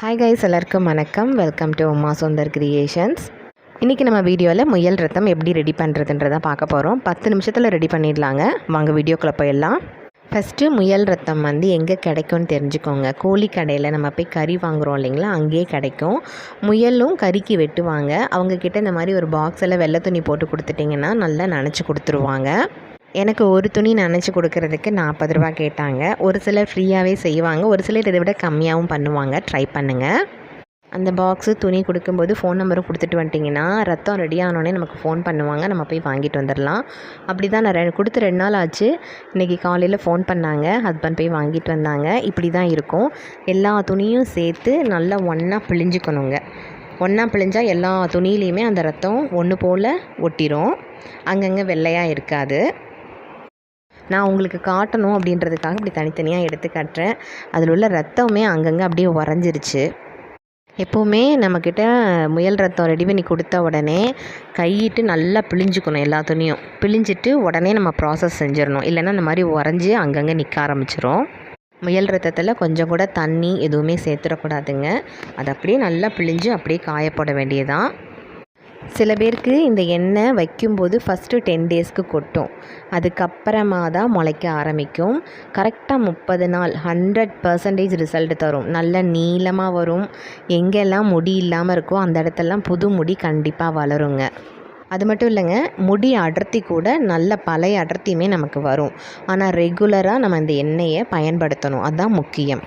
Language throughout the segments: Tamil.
ஹாய் கைஸ் எல்லாருக்கும் வணக்கம். Welcome to Uma Sundar creations இன்றைக்கி நம்ம வீடியோவில் முயல் ரத்தம் எப்படி ரெடி பண்ணுறதுன்றதை பார்க்க போகிறோம் பத்து நிமிஷத்தில் ரெடி பண்ணிடலாங்க. வாங்க வீடியோக்குள்ளே போயிடலாம். ஃபஸ்ட்டு முயல் ரத்தம் வந்து எங்கே கிடைக்கும்னு தெரிஞ்சுக்கோங்க. கோழி கடையில் நம்ம போய் கறி வாங்குகிறோம் இல்லைங்களா? அங்கேயே கிடைக்கும். முயலும் கறிக்கு வெட்டுவாங்க. அவங்கக்கிட்ட இந்த மாதிரி ஒரு பாக்ஸில் வெள்ளை துணி போட்டு கொடுத்துட்டிங்கன்னா நல்லா நினச்சி கொடுத்துருவாங்க. எனக்கு ஒரு துணி நினச்சி கொடுக்கறதுக்கு நாற்பது ரூபா கேட்டாங்க. ஒரு சிலர் ஃப்ரீயாகவே செய்வாங்க. ஒரு சிலர் இதை விட கம்மியாகவும் பண்ணுவாங்க. ட்ரை பண்ணுங்கள் அந்த பாக்ஸு துணி கொடுக்கும்போது ஃபோன் நம்பரும் கொடுத்துட்டு வந்துட்டிங்கன்னா ரத்தம் ரெடி ஆனோடனே நமக்கு ஃபோன் பண்ணுவாங்க. நம்ம போய் வாங்கிட்டு வந்துடலாம் அப்படி தான் நான் ரெ கொடுத்து ரெண்டு நாள் ஆச்சு. இன்றைக்கி காலையில் ஃபோன் பண்ணாங்க. ஹஸ்பண்ட் போய் வாங்கிட்டு வந்தாங்க. இப்படி தான் இருக்கும். எல்லா துணியும் சேர்த்து நல்லா ஒன்றா பிழிஞ்சுக்கணுங்க. ஒன்றா பிழிஞ்சால் எல்லா துணியிலையுமே அந்த ரத்தம் ஒன்று போல் ஒட்டிரும். அங்கங்கே வெள்ளையாக இருக்காது. நான் உங்களுக்கு காட்டணும் அப்படின்றதுக்காக இப்படி தனித்தனியாக எடுத்து காட்டுறேன். அதில் உள்ள ரத்தமே அங்கங்கே அப்படியே உறைஞ்சிருச்சு. எப்போவுமே நம்மக்கிட்ட முயல் ரத்தம் ரெடி பண்ணி கொடுத்த உடனே கையிட்டு நல்லா பிழிஞ்சுக்கணும் எல்லா துணியும். பிழிஞ்சிட்டு உடனே நம்ம ப்ராசஸ் செஞ்சிடணும். இல்லைன்னா இந்த மாதிரி உறைஞ்சி அங்கங்கே நிற்க ஆரம்பிச்சிரும். முயல் ரத்தத்தில் கொஞ்சம் கூட தண்ணி எதுவுமே சேர்த்துடக்கூடாதுங்க. அது அப்படியே நல்லா பிழிஞ்சு அப்படியே காயப்போட வேண்டியதான் சில பேருக்கு இந்த எண்ணெய் வைக்கும்போது ஃபஸ்ட்டு டென் டேஸ்க்கு கொட்டும். அதுக்கப்புறமா தான் முளைக்க ஆரம்பிக்கும். கரெக்டாக முப்பது நாள் ஹண்ட்ரட் பர்சன்டேஜ் ரிசல்ட் தரும். நல்ல நீளமாக வரும். எங்கெல்லாம் முடி இல்லாமல் இருக்கோ அந்த இடத்தெல்லாம் புது முடி கண்டிப்பாக வளருங்க. அது மட்டும் இல்லைங்க முடி அடர்த்தி கூட நல்ல பழைய அடர்த்தியுமே நமக்கு வரும். ஆனால் ரெகுலராக நம்ம இந்த எண்ணெயை பயன்படுத்தணும். அதுதான் முக்கியம்.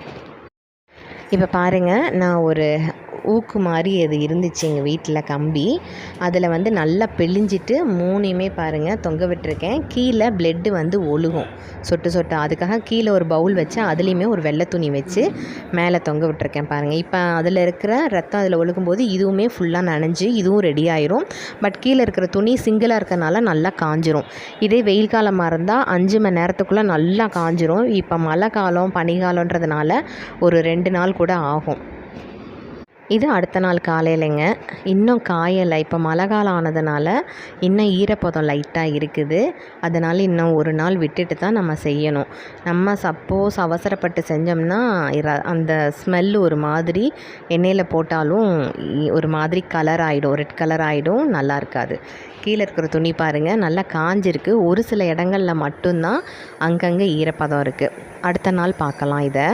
இப்போ பாருங்கள் நான் ஒரு ஊக்கு மாதிரி அது இருந்துச்சு எங்கள் வீட்டில் கம்பி. அதில் வந்து நல்லா பிழிஞ்சிட்டு மூணையுமே பாருங்கள் தொங்க விட்டுருக்கேன். கீழே பிளட்டு வந்து ஒழுகும். சொட்டு சொட்டு. அதுக்காக கீழே ஒரு பவுல் வச்சு அதுலேயுமே ஒரு வெள்ளை துணி வச்சு மேலே தொங்க விட்டுருக்கேன் பாருங்கள் இப்போ அதில் இருக்கிற ரத்தம் அதில் ஒழுகும்போது இதுவுமே ஃபுல்லாக நனைஞ்சு இதுவும் ரெடி ஆயிரும். பட் கீழே இருக்கிற துணி சிங்கிளாக இருக்கறனால நல்லா காஞ்சிரும். இதே வெயில் காலமாக இருந்தால் அஞ்சு மணி நேரத்துக்குள்ளே நல்லா காஞ்சிரும். இப்போ மழை காலம் பனிகாலன்றதுனால ஒரு ரெண்டு நாள் கூட ஆகும். இது அடுத்த நாள் காலையிலங்க. இன்னும் காயலை இப்போ மழை காலம் ஆனதுனால இன்னும் ஈரப்பதம் லைட்டாக இருக்குது. அதனால் இன்னும் ஒரு நாள் விட்டுட்டு தான் நம்ம செய்யணும். நம்ம சப்போஸ் அவசரப்பட்டு செஞ்சோம்னா அந்த ஸ்மெல் ஒரு மாதிரி எண்ணெயில் போட்டாலும் ஒரு மாதிரி கலர் ஆகிடும் ரெட் கலர் ஆகிடும் நல்லா இருக்காது. கீழே இருக்கிற துணி பாருங்கள் நல்லா காஞ்சிருக்கு. ஒரு சில இடங்களில் மட்டும்தான் அங்கங்கே ஈரப்பதம் இருக்குது அடுத்த நாள் பார்க்கலாம் இதை.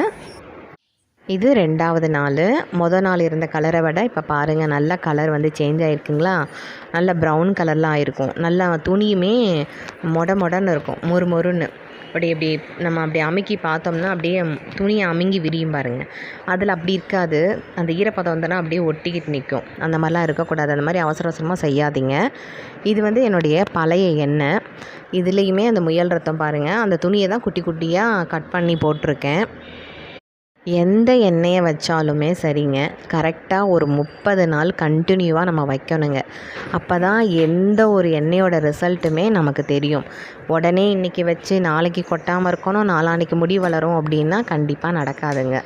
இது ரெண்டாவது நாள். மொதல் நாள் இருந்த கலரை விட இப்போ பாருங்கள் நல்ல கலர் வந்து சேஞ்ச் ஆகிருக்குங்களா நல்ல ப்ரௌன் கலர்லாம் ஆயிருக்கும். நல்லா துணியுமே மொட மொடன்னு இருக்கும். மொறு மொறுன்னு. அப்படி இப்படி நம்ம அப்படி அமுக்கி பார்த்தோம்னா அப்படியே துணியை அமுங்கி விரியும் பாருங்கள் அதில் அப்படி இருக்காது. அந்த ஈரப்பதம் வந்தோன்னா அப்படியே ஒட்டிக்கிட்டு நிற்கும் அந்த மாதிரிலாம் இருக்கக்கூடாது. அந்த மாதிரி அவசர அவசரமாக செய்யாதீங்க. இது வந்து என்னுடைய பழைய எண்ணெய். இதுலேயுமே அந்த முயல் ரத்தம் பாருங்கள் அந்த துணியை தான் குட்டி குட்டியாக கட் பண்ணி போட்டிருக்கேன். எந்த எண்ணெயை வச்சாலுமே சரிங்க. கரெக்டாக ஒரு முப்பது நாள் கண்டினியூவாக நம்ம வைக்கணுங்க. அப்போ தான் எந்த ஒரு எண்ணெயோட ரிசல்ட்டுமே நமக்கு தெரியும். உடனே இன்றைக்கி வச்சு நாளைக்கு கொட்டாமல் இருக்கணும் நாளான்னைக்கு முடி வளரும் அப்படின்னா கண்டிப்பாக நடக்காதுங்க.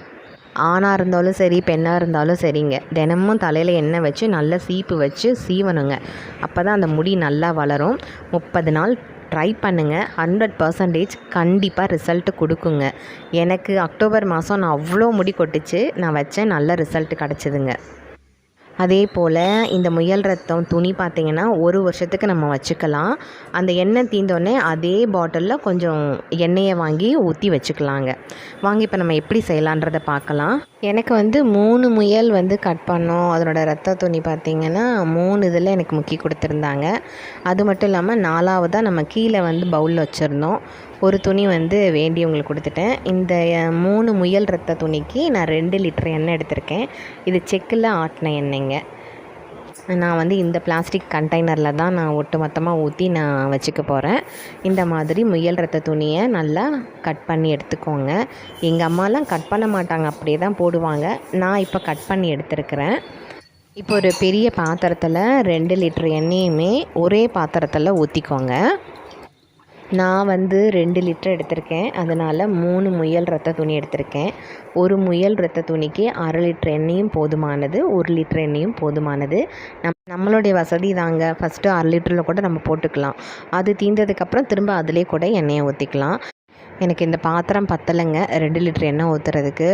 ஆணாக இருந்தாலும் சரி பெண்ணாக இருந்தாலும் சரிங்க. தினமும் தலையில் எண்ணெய் வச்சு நல்லா சீப்பு வச்சு சீவணுங்க. அப்போ தான் அந்த முடி நல்லா வளரும். முப்பது நாள் ட்ரை பண்ணுங்கள் ஹண்ட்ரட் பர்சன்டேஜ் கண்டிப்பாக ரிசல்ட்டு கொடுக்குங்க. எனக்கு அக்டோபர் மாதம் நான் அவ்வளோ முடி கொட்டுச்சு. நான் வச்சேன் நல்ல ரிசல்ட் கிடச்சிதுங்க. அதே போல் இந்த முயல் ரத்தம் துணி பார்த்திங்கன்னா ஒரு வருஷத்துக்கு நம்ம வச்சுக்கலாம். அந்த எண்ணெய் தீந்தோடனே அதே பாட்டிலில் கொஞ்சம் எண்ணெயை வாங்கி ஊற்றி வச்சுக்கலாங்க. வாங்கி இப்போ நம்ம எப்படி செய்யலான்றதை பார்க்கலாம். எனக்கு வந்து மூணு முயல் வந்து கட் பண்ணோம். அதனோட ரத்த துணி பார்த்திங்கன்னா மூணு இதில் எனக்கு முக்கி கொடுத்துருந்தாங்க. அது மட்டும் இல்லாமல் நாலாவதாக நம்ம கீழே வந்து பவுலில் வச்சுருந்தோம். ஒரு துணி வந்து வேண்டியவங்களுக்கு கொடுத்துட்டேன். இந்த மூணு முயல் ரத்த துணிக்கு நான் ரெண்டு லிட்டர் எண்ணெய் எடுத்திருக்கேன். இது செக்கில் ஆட்டின எண்ணெய்ங்க. நான் வந்து இந்த பிளாஸ்டிக் கண்டெய்னரில் தான் நான் ஒட்டு மொத்தமாக ஊற்றி நான் வச்சுக்க போகிறேன் இந்த மாதிரி முயல் ரத்த துணியை நல்லா கட் பண்ணி எடுத்துக்கோங்க. எங்கள் அம்மாலாம் கட் பண்ண மாட்டாங்க அப்படியே தான் போடுவாங்க. நான் இப்போ கட் பண்ணி எடுத்துருக்கிறேன். இப்போ ஒரு பெரிய பாத்திரத்தில் ரெண்டு லிட்டர் எண்ணெயுமே ஒரே பாத்திரத்தில் ஊற்றிக்கோங்க நான் வந்து ரெண்டு லிட்டர் எடுத்திருக்கேன். அதனால் மூணு முயல் ரத்த துணி எடுத்திருக்கேன். ஒரு முயல் ரத்த துணிக்கு அரை லிட்டர் எண்ணெயும் போதுமானது ஒரு லிட்டர் எண்ணெயும் போதுமானது. நம் நம்மளுடைய வசதி தாங்க. ஃபஸ்ட்டு அரை லிட்டரில் கூட நம்ம போட்டுக்கலாம். அது தீர்ந்ததுக்கப்புறம் திரும்ப அதிலே கூட எண்ணெயை ஊற்றிக்கலாம் எனக்கு இந்த பாத்திரம் பத்தலைங்க. ரெண்டு லிட்டர் எண்ணெய் ஊற்றுறதுக்கு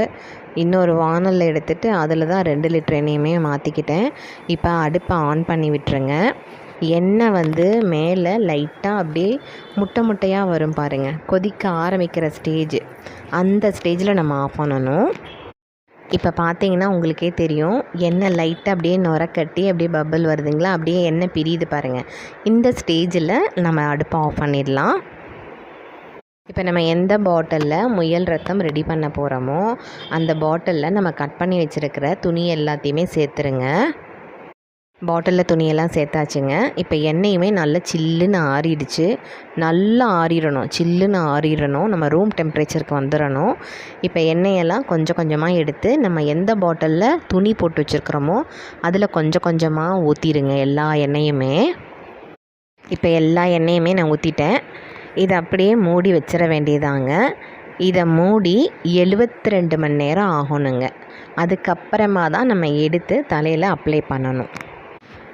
இன்னொரு வானலில் எடுத்துகிட்டு அதில் தான் ரெண்டு லிட்டர் எண்ணெயுமே மாற்றிக்கிட்டேன் இப்போ அடுப்பை ஆன் பண்ணி விட்டுருங்க. எண்ணெய் வந்து மேலே லைட்டாக அப்படியே முட்டை முட்டையாக வரும் பாருங்கள் கொதிக்க ஆரம்பிக்கிற ஸ்டேஜ் அந்த ஸ்டேஜில் நம்ம ஆஃப் பண்ணணும். இப்போ பார்த்தீங்கன்னா உங்களுக்கே தெரியும். எண்ணெய் லைட்டாக அப்படியே நுரக்கட்டி அப்படியே பப்பிள் வருதுங்களா? அப்படியே எண்ணெய் பிரியுது பாருங்கள் இந்த ஸ்டேஜில் நம்ம அடுப்பை ஆஃப் பண்ணிடலாம். இப்போ நம்ம எந்த பாட்டிலில் முயல் ரத்தம் ரெடி பண்ண போகிறோமோ அந்த பாட்டிலில் நம்ம கட் பண்ணி வச்சுருக்கிற துணி எல்லாத்தையுமே சேர்த்துருங்க. பாட்டிலில் துணியெல்லாம் சேர்த்தாச்சுங்க. இப்போ எண்ணெயுமே நல்லா சில்லுன்னு ஆறிடுச்சு. நல்லா ஆறிடணும். சில்லுன்னு ஆறிடணும். நம்ம ரூம் டெம்பரேச்சருக்கு வந்துடணும். இப்போ எண்ணெயெல்லாம் கொஞ்சம் கொஞ்சமாக எடுத்து நம்ம எந்த பாட்டிலில் துணி போட்டு வச்சுருக்குறோமோ அதில் கொஞ்சம் கொஞ்சமாக ஊற்றிடுங்க எல்லா எண்ணெயுமே. இப்போ எல்லா எண்ணெயுமே நான் ஊற்றிட்டேன் இதை அப்படியே மூடி வச்சிட வேண்டியதாங்க. இதை மூடி எழுபத்தி ரெண்டு மணி நேரம் ஆகணுங்க. அதுக்கப்புறமா தான் நம்ம எடுத்து தலையில் அப்ளை பண்ணணும்.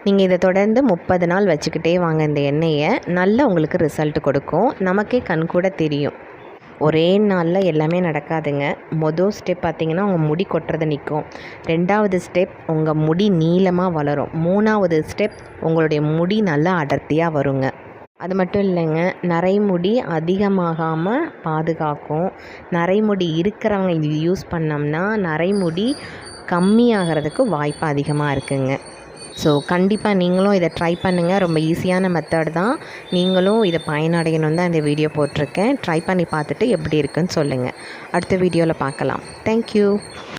நீங்கள் இதை தொடர்ந்து முப்பது நாள் வச்சுக்கிட்டே வாங்க இந்த எண்ணெயை. நல்ல உங்களுக்கு ரிசல்ட் கொடுக்கும். நமக்கே கண் கூட தெரியும். ஒரே நாளில் எல்லாமே நடக்காதுங்க. மொதல் ஸ்டெப் பார்த்திங்கன்னா உங்கள் முடி கொட்டுறது நிற்கும். ரெண்டாவது ஸ்டெப் உங்கள் முடி நீளமாக வளரும். மூணாவது ஸ்டெப் உங்களுடைய முடி நல்லா அடர்த்தியாக வருங்க. அது மட்டும் இல்லைங்க நரைமுடி அதிகமாகாமல் பாதுகாக்கும். நரைமுடி இருக்கிறவங்க இது யூஸ் பண்ணோம்னா நரைமுடி கம்மியாகிறதுக்கு வாய்ப்பு அதிகமாக இருக்குங்க. ஸோ கண்டிப்பாக நீங்களும் இதை ட்ரை பண்ணுங்கள் ரொம்ப ஈஸியான மெத்தட் தான். நீங்களும் இதை பயனடையணும் தான் இந்த வீடியோ போட்டிருக்கேன். ட்ரை பண்ணி பார்த்துட்டு எப்படி இருக்குன்னு சொல்லுங்கள் அடுத்த வீடியோவில் பார்க்கலாம். தேங்க்யூ